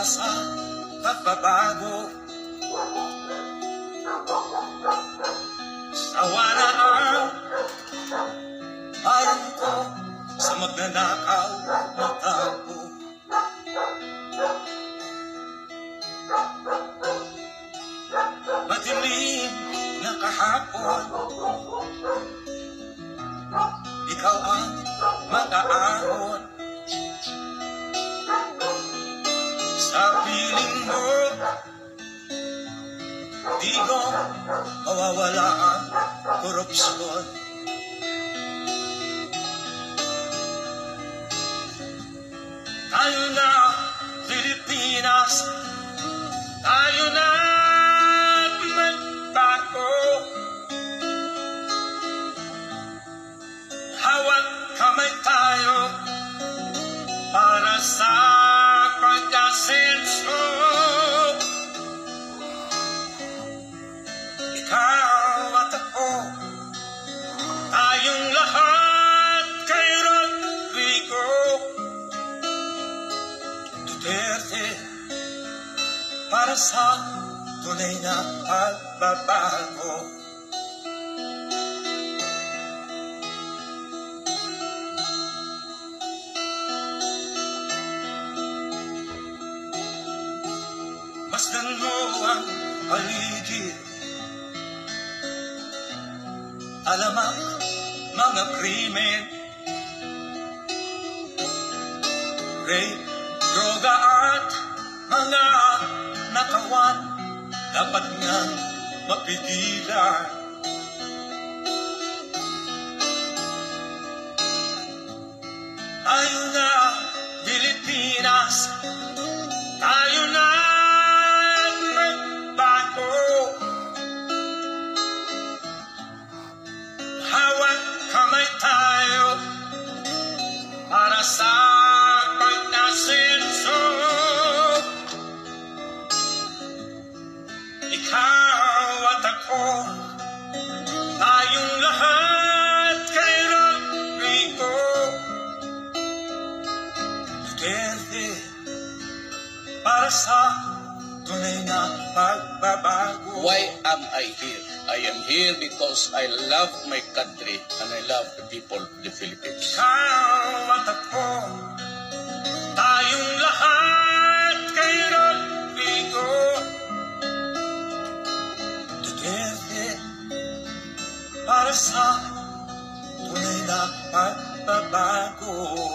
sa pagbabago. Sawa na ang parang ko sa magnanakaw na. Madilim na kahapon Ikaw ang mag-aahon Sa piling mo Di ko mawawala ang korupsyon. Tayo na Pilipinas Duterte para sa tunay na pagbabago. Masdan mo ang paligid Alam ang mga krimen Rape, droga at mga nakawan Dapat nga mapigilan. Tayo na, Pilipinas Ikaw at ako Tayong lahat kay Rodrigo Duterte Para sa tunay na pagbabago Why am I here? I am here because I love my country and I love the people of the Philippines. Ikaw at ako sa tunay na pagbabago.